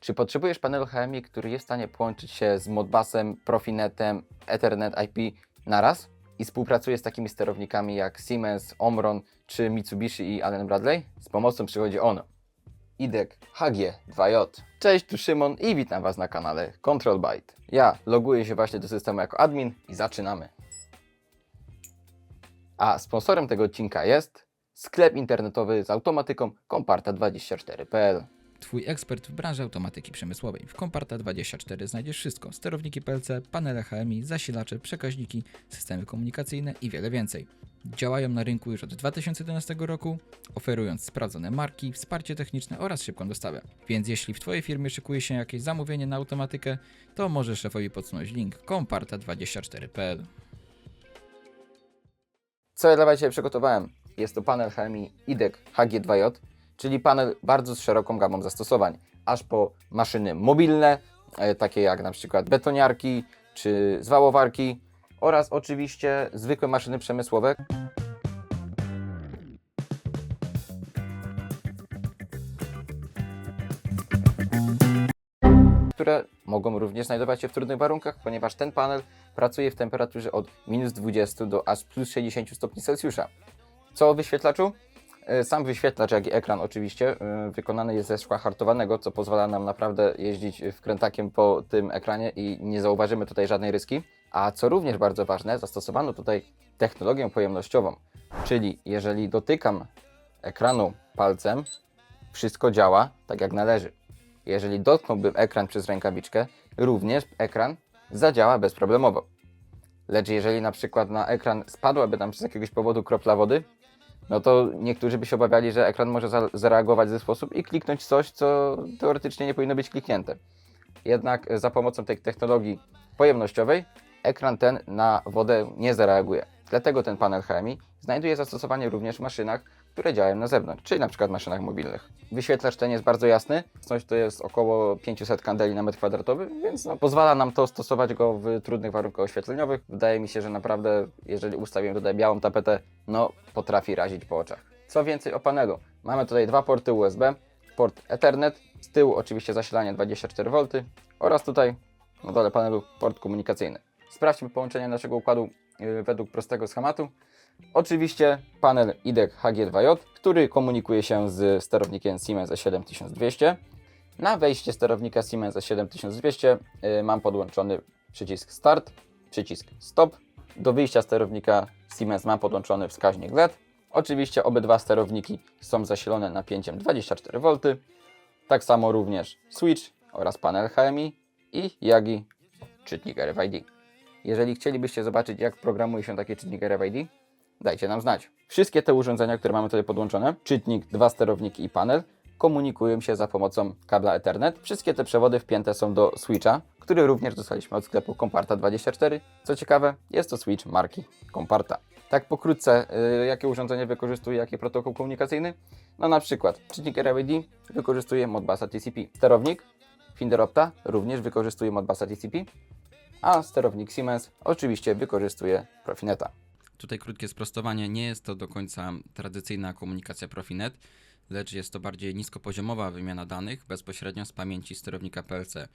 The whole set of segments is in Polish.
Czy potrzebujesz panelu HMI, który jest w stanie połączyć się z Modbusem, Profinetem, Ethernet IP naraz i współpracuje z takimi sterownikami jak Siemens, Omron czy Mitsubishi i Allen Bradley? Z pomocą przychodzi ono. IDEK HG2J. Cześć, tu Szymon i witam Was na kanale Control Byte. Ja loguję się właśnie do systemu jako admin i zaczynamy. A sponsorem tego odcinka jest sklep internetowy z automatyką Komparta24.pl. Twój ekspert w branży automatyki przemysłowej. W Komparta24 znajdziesz wszystko: sterowniki PLC, panele HMI, zasilacze, przekaźniki, systemy komunikacyjne i wiele więcej. Działają na rynku już od 2011 roku, oferując sprawdzone marki, wsparcie techniczne oraz szybką dostawę. Więc jeśli w Twojej firmie szykuje się jakieś zamówienie na automatykę, to możesz szefowi podsunąć link komparta24.pl. Co ja dla dzisiaj przygotowałem? Jest to panel HMI IDEK HG2J, czyli panel bardzo z szeroką gamą zastosowań, aż po maszyny mobilne, e, takie jak na przykład betoniarki czy zwałowarki oraz oczywiście zwykłe maszyny przemysłowe. które mogą również znajdować się w trudnych warunkach, ponieważ ten panel pracuje w temperaturze od minus 20 do aż plus 60 stopni Celsjusza. Co o wyświetlaczu? E, Sam wyświetlacz, jak i ekran oczywiście, e, wykonany jest ze szkła hartowanego, co pozwala nam naprawdę jeździć wkrętakiem po tym ekranie i nie zauważymy tutaj żadnej ryski. A co również bardzo ważne, zastosowano tutaj technologię pojemnościową, czyli jeżeli dotykam ekranu palcem, wszystko działa tak jak należy. Jeżeli dotknąłbym ekran przez rękawiczkę, również ekran zadziała bezproblemowo. Lecz jeżeli na przykład na ekran spadłaby tam z jakiegoś powodu kropla wody, no to niektórzy by się obawiali, że ekran może za- zareagować w ten sposób i kliknąć coś, co teoretycznie nie powinno być kliknięte. Jednak za pomocą tej technologii pojemnościowej ekran ten na wodę nie zareaguje. Dlatego ten panel HMI znajduje zastosowanie również w maszynach, które działają na zewnątrz, czyli na przykład maszynach mobilnych. Wyświetlacz ten jest bardzo jasny, coś to jest około 500 kandeli na metr kwadratowy, więc no, pozwala nam to stosować go w trudnych warunkach oświetleniowych. Wydaje mi się, że naprawdę, jeżeli ustawimy tutaj białą tapetę, no potrafi razić po oczach. Co więcej o panelu, mamy tutaj dwa porty USB, port Ethernet, z tyłu oczywiście zasilanie 24V oraz tutaj na dole panelu port komunikacyjny. Sprawdźmy połączenie naszego układu yy, według prostego schematu. Oczywiście panel IDEK HG2J, który komunikuje się z sterownikiem Siemens E7200. Na wejście sterownika Siemens E7200 y, mam podłączony przycisk Start, przycisk Stop. Do wyjścia sterownika Siemens mam podłączony wskaźnik LED. Oczywiście obydwa sterowniki są zasilone napięciem 24V. Tak samo również switch oraz panel HMI i Yagi czytnik RFID. Jeżeli chcielibyście zobaczyć jak programuje się takie czytnik RFID, dajcie nam znać. Wszystkie te urządzenia, które mamy tutaj podłączone, czytnik, dwa sterowniki i panel, komunikują się za pomocą kabla Ethernet. Wszystkie te przewody wpięte są do switcha, który również dostaliśmy od sklepu Komparta24. Co ciekawe, jest to switch marki Komparta. Tak pokrótce, y, jakie urządzenie wykorzystuje jaki protokół komunikacyjny? No na przykład czytnik RFID wykorzystuje Modbusa TCP. Sterownik Finderopta również wykorzystuje Modbusa TCP, a sterownik Siemens oczywiście wykorzystuje Profineta. Tutaj krótkie sprostowanie. Nie jest to do końca tradycyjna komunikacja Profinet, lecz jest to bardziej niskopoziomowa wymiana danych bezpośrednio z pamięci sterownika PLC.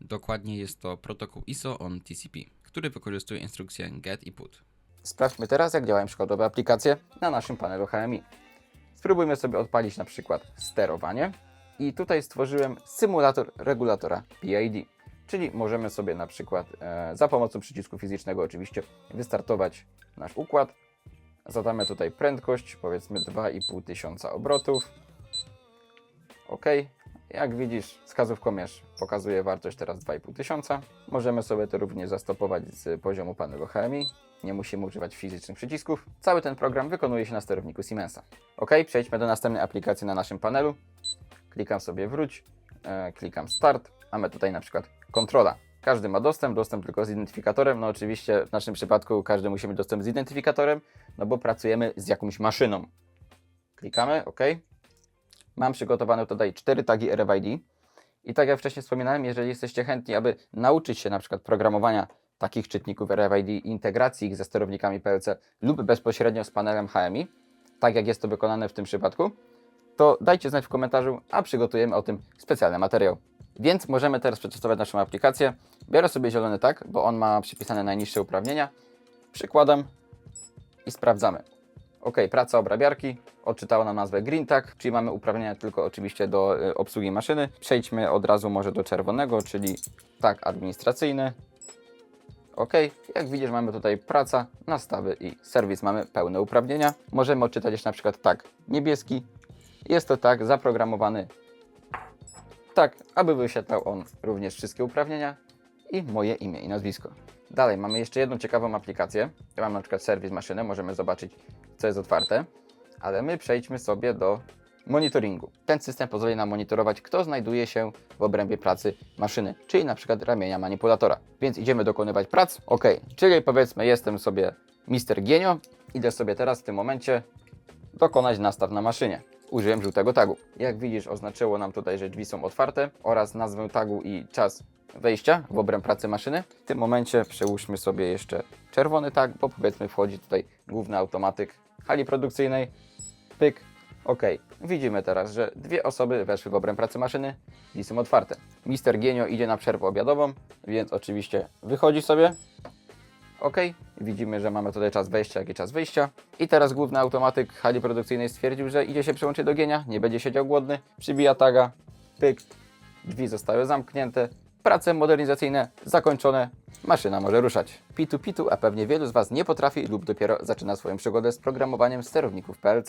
Dokładnie jest to protokół ISO on TCP, który wykorzystuje instrukcję GET i PUT. Sprawdźmy teraz, jak działają przykładowe aplikacje na naszym panelu HMI. Spróbujmy sobie odpalić na przykład sterowanie i tutaj stworzyłem symulator regulatora PID, czyli możemy sobie na przykład e, za pomocą przycisku fizycznego oczywiście wystartować nasz układ. Zadamy tutaj prędkość, powiedzmy 2500 obrotów. OK. Jak widzisz, wskazówkomierz pokazuje wartość teraz 2500. Możemy sobie to również zastopować z poziomu panelu HMI. Nie musimy używać fizycznych przycisków. Cały ten program wykonuje się na sterowniku Siemensa. OK, przejdźmy do następnej aplikacji na naszym panelu. Klikam sobie wróć, e, klikam start. Mamy tutaj na przykład kontrola. Każdy ma dostęp, dostęp tylko z identyfikatorem. No oczywiście w naszym przypadku każdy musi mieć dostęp z identyfikatorem, no bo pracujemy z jakąś maszyną. Klikamy OK. Mam przygotowane tutaj cztery tagi RFID. I tak jak wcześniej wspominałem, jeżeli jesteście chętni, aby nauczyć się na przykład programowania takich czytników RFID integracji ich ze sterownikami PLC lub bezpośrednio z panelem HMI, tak jak jest to wykonane w tym przypadku, to dajcie znać w komentarzu, a przygotujemy o tym specjalny materiał. Więc możemy teraz przetestować naszą aplikację. Biorę sobie zielony tak, bo on ma przypisane najniższe uprawnienia. Przykładam i sprawdzamy. OK, praca obrabiarki. Odczytało nam nazwę Green Tag, czyli mamy uprawnienia tylko oczywiście do y, obsługi maszyny. Przejdźmy od razu może do czerwonego, czyli tak administracyjny. OK, jak widzisz mamy tutaj praca, nastawy i serwis. Mamy pełne uprawnienia. Możemy odczytać jeszcze na przykład tak niebieski. Jest to tak zaprogramowany tak, aby wyświetlał on również wszystkie uprawnienia i moje imię i nazwisko. Dalej, mamy jeszcze jedną ciekawą aplikację. Ja mam na przykład serwis maszyny, możemy zobaczyć, co jest otwarte, ale my przejdźmy sobie do monitoringu. Ten system pozwoli nam monitorować, kto znajduje się w obrębie pracy maszyny, czyli na przykład ramienia manipulatora. Więc idziemy dokonywać prac. Ok, czyli powiedzmy, jestem sobie Mister Gienio, idę sobie teraz w tym momencie dokonać nastaw na maszynie. Użyłem żółtego tagu. Jak widzisz, oznaczyło nam tutaj, że drzwi są otwarte oraz nazwę tagu i czas wejścia w obręb pracy maszyny. W tym momencie przełóżmy sobie jeszcze czerwony tag, bo powiedzmy wchodzi tutaj główny automatyk hali produkcyjnej. Pyk. OK. Widzimy teraz, że dwie osoby weszły w obręb pracy maszyny. Drzwi są otwarte. Mister Gienio idzie na przerwę obiadową, więc oczywiście wychodzi sobie. OK. Widzimy, że mamy tutaj czas wejścia, jak i czas wyjścia. I teraz główny automatyk hali produkcyjnej stwierdził, że idzie się przyłączyć do Gienia, nie będzie siedział głodny. Przybija taga, pyk, drzwi zostały zamknięte, prace modernizacyjne zakończone, maszyna może ruszać. Pitu pitu, a pewnie wielu z Was nie potrafi lub dopiero zaczyna swoją przygodę z programowaniem sterowników PLC.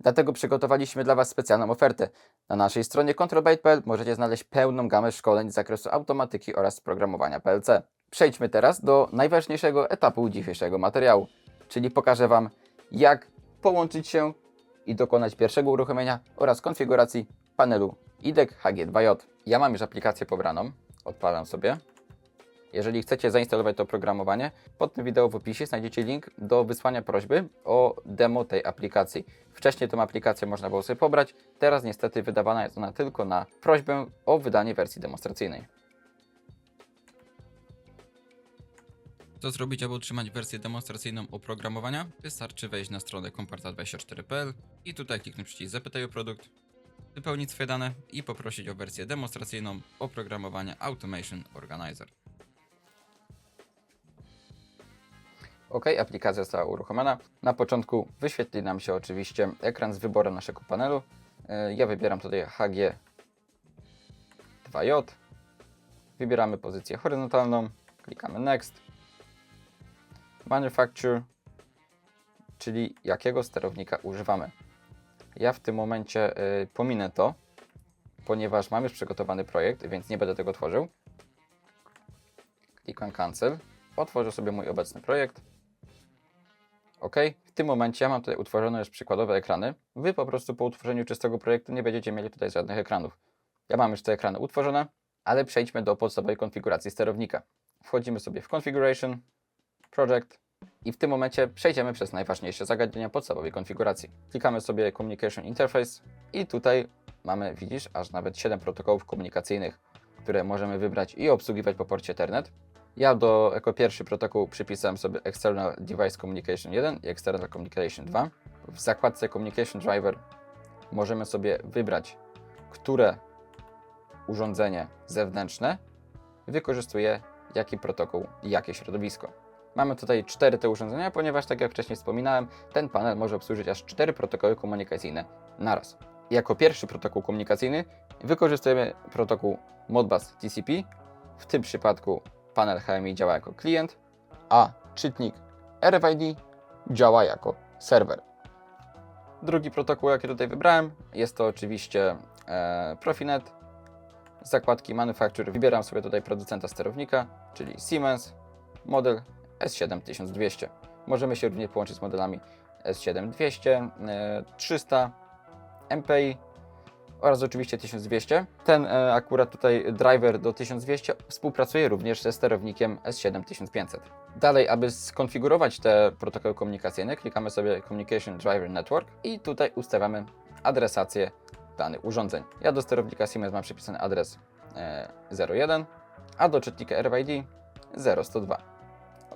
Dlatego przygotowaliśmy dla Was specjalną ofertę. Na naszej stronie controlbyte.pl możecie znaleźć pełną gamę szkoleń z zakresu automatyki oraz programowania PLC. Przejdźmy teraz do najważniejszego etapu dzisiejszego materiału, czyli pokażę Wam, jak połączyć się i dokonać pierwszego uruchomienia oraz konfiguracji panelu IDEC HG2J. Ja mam już aplikację pobraną, odpalam sobie. Jeżeli chcecie zainstalować to oprogramowanie, pod tym wideo w opisie znajdziecie link do wysłania prośby o demo tej aplikacji. Wcześniej tą aplikację można było sobie pobrać, teraz niestety wydawana jest ona tylko na prośbę o wydanie wersji demonstracyjnej. Co zrobić, aby otrzymać wersję demonstracyjną oprogramowania? Wystarczy wejść na stronę komparta24.pl i tutaj kliknąć przycisk Zapytaj o produkt, wypełnić swoje dane i poprosić o wersję demonstracyjną oprogramowania Automation Organizer. OK, aplikacja została uruchomiona. Na początku wyświetli nam się oczywiście ekran z wyborem naszego panelu. E, Ja wybieram tutaj HG2J. Wybieramy pozycję horyzontalną, klikamy Next. Manufacture, czyli jakiego sterownika używamy. Ja w tym momencie y, pominę to, ponieważ mam już przygotowany projekt, więc nie będę tego tworzył. Klikam Cancel. Otworzę sobie mój obecny projekt. OK. W tym momencie ja mam tutaj utworzone już przykładowe ekrany. Wy po prostu po utworzeniu czystego projektu nie będziecie mieli tutaj żadnych ekranów. Ja mam już te ekrany utworzone, ale przejdźmy do podstawowej konfiguracji sterownika. Wchodzimy sobie w Configuration, Project i w tym momencie przejdziemy przez najważniejsze zagadnienia podstawowej konfiguracji. Klikamy sobie Communication Interface i tutaj mamy, widzisz, aż nawet 7 protokołów komunikacyjnych, które możemy wybrać i obsługiwać po porcie Ethernet. Ja do, jako pierwszy protokół przypisałem sobie External Device Communication 1 i External Communication 2. W zakładce Communication Driver możemy sobie wybrać, które urządzenie zewnętrzne wykorzystuje jaki protokół i jakie środowisko. Mamy tutaj cztery te urządzenia, ponieważ tak jak wcześniej wspominałem, ten panel może obsłużyć aż cztery protokoły komunikacyjne naraz. Jako pierwszy protokół komunikacyjny wykorzystujemy protokół Modbus TCP. W tym przypadku panel HMI działa jako klient, a czytnik RFID działa jako serwer. Drugi protokół, jaki tutaj wybrałem, jest to oczywiście e, Profinet. Z zakładki Manufacture wybieram sobie tutaj producenta sterownika, czyli Siemens, model S7200. Możemy się również połączyć z modelami S7200, e, 300, MPI oraz oczywiście 1200. Ten e, akurat tutaj driver do 1200 współpracuje również ze sterownikiem S7500. Dalej, aby skonfigurować te protokoły komunikacyjne, klikamy sobie Communication Driver Network i tutaj ustawiamy adresację danych urządzeń. Ja do sterownika Siemens mam przypisany adres e, 01, a do czytnika RFID 0102.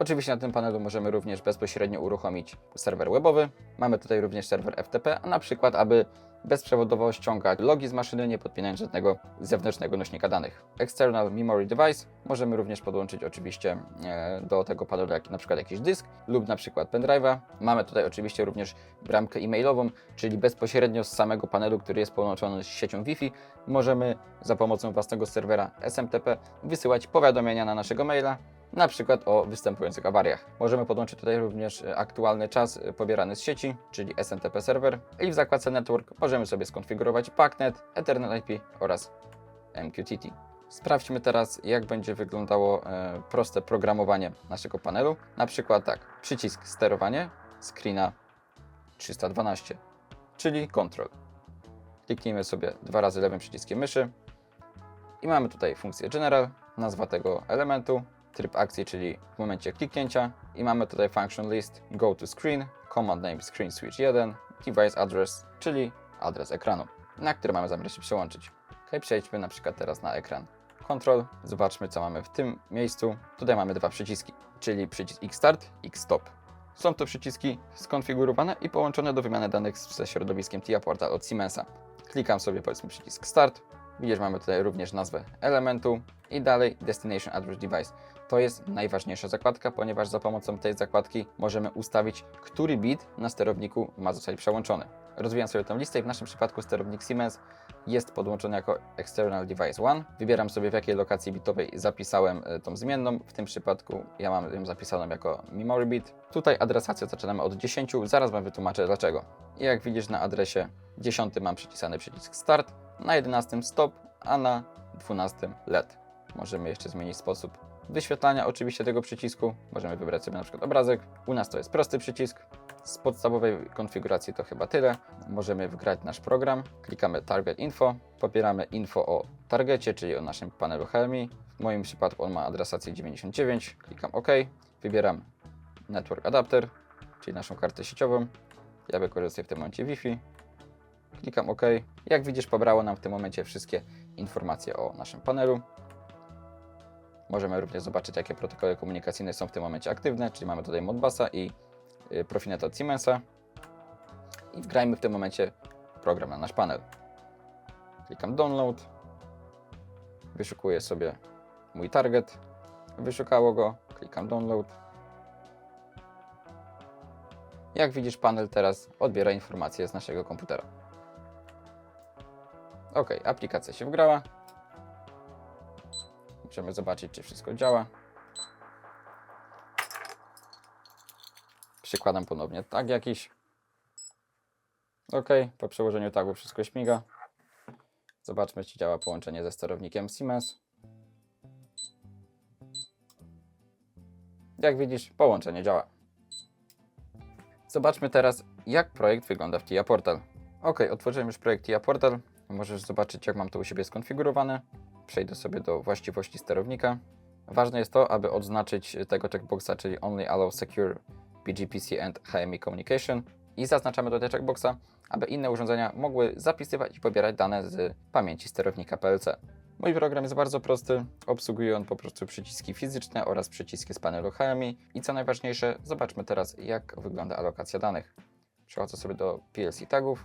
Oczywiście na tym panelu możemy również bezpośrednio uruchomić serwer webowy. Mamy tutaj również serwer FTP, a na przykład, aby bezprzewodowo ściągać logi z maszyny, nie podpinając żadnego zewnętrznego nośnika danych. External Memory Device możemy również podłączyć oczywiście e, do tego panelu jak, na przykład jakiś dysk lub na przykład pendrive'a. Mamy tutaj oczywiście również bramkę e-mailową, czyli bezpośrednio z samego panelu, który jest połączony z siecią Wi-Fi, możemy za pomocą własnego serwera SMTP wysyłać powiadomienia na naszego maila, na przykład o występujących awariach. Możemy podłączyć tutaj również e, aktualny czas e, pobierany z sieci, czyli SMTP serwer i w zakładce Network możemy sobie skonfigurować PACnet, Ethernet IP oraz MQTT. Sprawdźmy teraz, jak będzie wyglądało e, proste programowanie naszego panelu. Na przykład tak, przycisk sterowanie, screena 312, czyli control. Kliknijmy sobie dwa razy lewym przyciskiem myszy i mamy tutaj funkcję general, nazwa tego elementu, tryb akcji, czyli w momencie kliknięcia i mamy tutaj function list, go to screen, command name screen switch 1, device address, czyli adres ekranu, na który mamy zamiar się przełączyć. Ok, przejdźmy na przykład teraz na ekran Control. Zobaczmy, co mamy w tym miejscu. Tutaj mamy dwa przyciski, czyli przycisk X-Start, X-Stop. Są to przyciski skonfigurowane i połączone do wymiany danych ze środowiskiem TIA Portal od Siemensa. Klikam sobie powiedzmy przycisk Start. Widzisz, mamy tutaj również nazwę elementu i dalej Destination Address Device. To jest najważniejsza zakładka, ponieważ za pomocą tej zakładki możemy ustawić, który bit na sterowniku ma zostać przełączony. Rozwijam sobie tę listę i w naszym przypadku sterownik Siemens jest podłączony jako External Device 1. Wybieram sobie w jakiej lokacji bitowej zapisałem e, tą zmienną. W tym przypadku ja mam ją zapisaną jako Memory Bit. Tutaj adresację zaczynamy od 10, zaraz Wam wytłumaczę dlaczego. I jak widzisz na adresie 10 mam przycisany przycisk Start, na 11 Stop, a na 12 LED. Możemy jeszcze zmienić sposób wyświetlania oczywiście tego przycisku. Możemy wybrać sobie na przykład obrazek. U nas to jest prosty przycisk. Z podstawowej konfiguracji to chyba tyle. Możemy wgrać nasz program. Klikamy Target Info. Pobieramy info o targecie, czyli o naszym panelu Helmi. W moim przypadku on ma adresację 99. Klikam OK. Wybieram Network Adapter, czyli naszą kartę sieciową. Ja wykorzystuję w tym momencie Wi-Fi. Klikam OK. Jak widzisz, pobrało nam w tym momencie wszystkie informacje o naszym panelu. Możemy również zobaczyć, jakie protokoły komunikacyjne są w tym momencie aktywne, czyli mamy tutaj Modbusa i y, Profinet od Siemensa. I wgrajmy w tym momencie program na nasz panel. Klikam Download. Wyszukuję sobie mój target. Wyszukało go. Klikam Download. Jak widzisz, panel teraz odbiera informacje z naszego komputera. Ok, aplikacja się wgrała. Możemy zobaczyć, czy wszystko działa. Przykładam ponownie tag jakiś. Ok, po przełożeniu tagu wszystko śmiga. Zobaczmy, czy działa połączenie ze sterownikiem Siemens. Jak widzisz, połączenie działa. Zobaczmy teraz, jak projekt wygląda w TIA Portal. Ok, otworzyłem już projekt TIA Portal. Możesz zobaczyć, jak mam to u siebie skonfigurowane. Przejdę sobie do właściwości sterownika. Ważne jest to, aby odznaczyć tego checkboxa, czyli Only Allow Secure BGPC and HMI Communication i zaznaczamy tutaj checkboxa, aby inne urządzenia mogły zapisywać i pobierać dane z pamięci sterownika PLC. Mój program jest bardzo prosty, obsługuje on po prostu przyciski fizyczne oraz przyciski z panelu HMI i co najważniejsze, zobaczmy teraz jak wygląda alokacja danych. Przechodzę sobie do PLC tagów,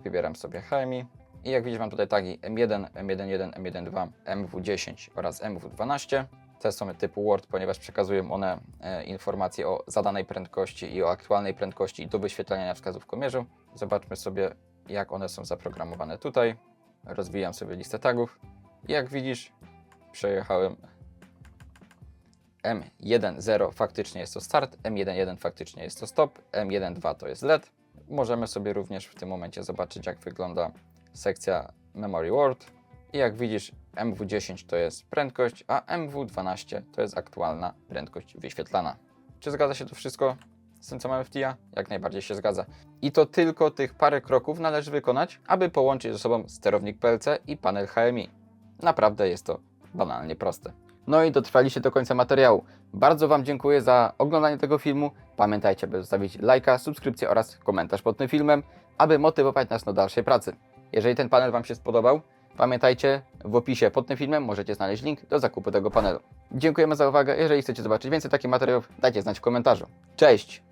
wybieram sobie HMI i jak widzisz mam tutaj tagi M1, M11, M12, MW10 oraz MW12. Te są typu Word, ponieważ przekazują one e, informacje o zadanej prędkości i o aktualnej prędkości do wyświetlania na wskazówką komierzu. Zobaczmy sobie, jak one są zaprogramowane tutaj. Rozwijam sobie listę tagów. I jak widzisz, przejechałem M1.0 faktycznie jest to start, M1.1 faktycznie jest to stop, M1.2 to jest LED. Możemy sobie również w tym momencie zobaczyć, jak wygląda sekcja Memory Word. I jak widzisz, MW10 to jest prędkość, a MW12 to jest aktualna prędkość wyświetlana. Czy zgadza się to wszystko z tym, co mamy w TIA? Jak najbardziej się zgadza. I to tylko tych parę kroków należy wykonać, aby połączyć ze sobą sterownik PLC i panel HMI. Naprawdę jest to banalnie proste. No i dotrwaliście do końca materiału. Bardzo Wam dziękuję za oglądanie tego filmu. Pamiętajcie, by zostawić lajka, subskrypcję oraz komentarz pod tym filmem, aby motywować nas do dalszej pracy. Jeżeli ten panel Wam się spodobał, pamiętajcie, w opisie pod tym filmem możecie znaleźć link do zakupu tego panelu. Dziękujemy za uwagę. Jeżeli chcecie zobaczyć więcej takich materiałów, dajcie znać w komentarzu. Cześć!